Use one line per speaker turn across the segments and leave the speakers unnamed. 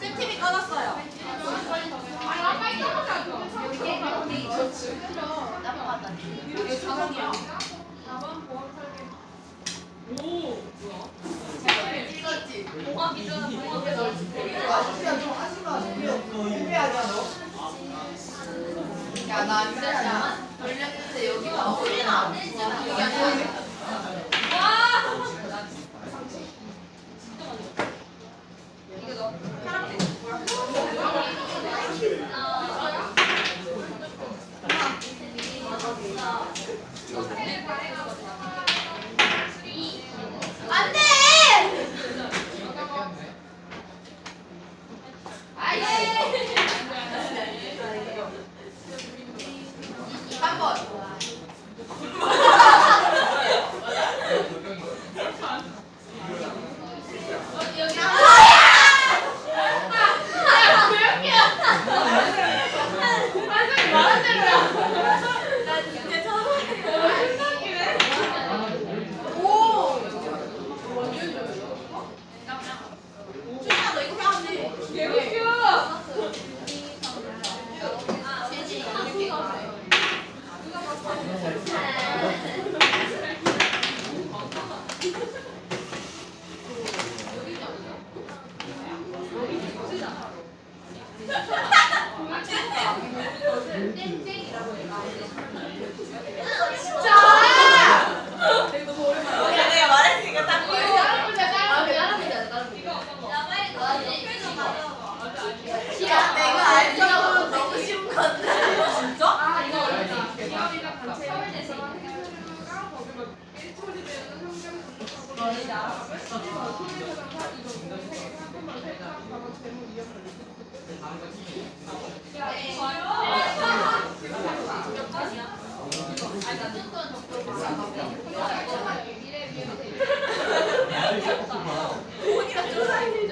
쌤TV 꺼놨어요. 나빠다. 이게 오, 뭐야? 공학 기준은 공학에 넣을지. 야, 나 진짜 돌렸는데 여기가 되지. 여기. 와! 이거 너 사람들 안 돼! 한 번. 여기 한 오! 준이야, 너 이거 해야지. 개웃겨. 진짜! 야, 내가 말했으니까 딱 거야. 야, 내가 알죠. 너무 쉬운 건데. 진짜?
기업이나 단체 서울대에서 해주가 거기서 일처리되는 환경
돈이랑 쪼라이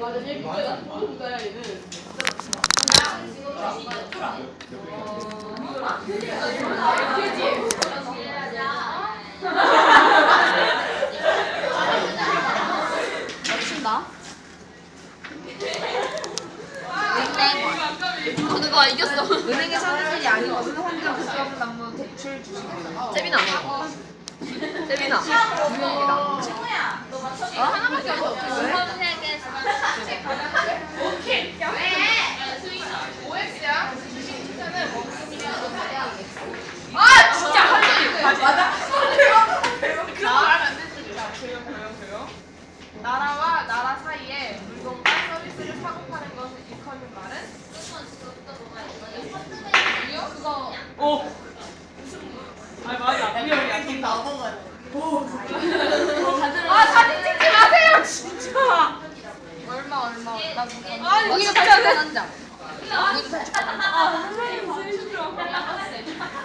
맞아, 얘 문제가 누가야 얘는.
맞춘다. 누가 이겼어?
은행에 사무실이 아닌 것은 환경 급여금 남부 대출 주식입니다.
세빈아. 세빈아.
유명이다.
친구야, 너 맞춰?
어? 하나밖에 안 돼.
오
어.
아니
많이 아프려 약간 나버가요.
오. 아 사진 찍지 마세요 진짜.
얼마 얼마. 나
아니, 진짜.
한장
아, 선생님 무슨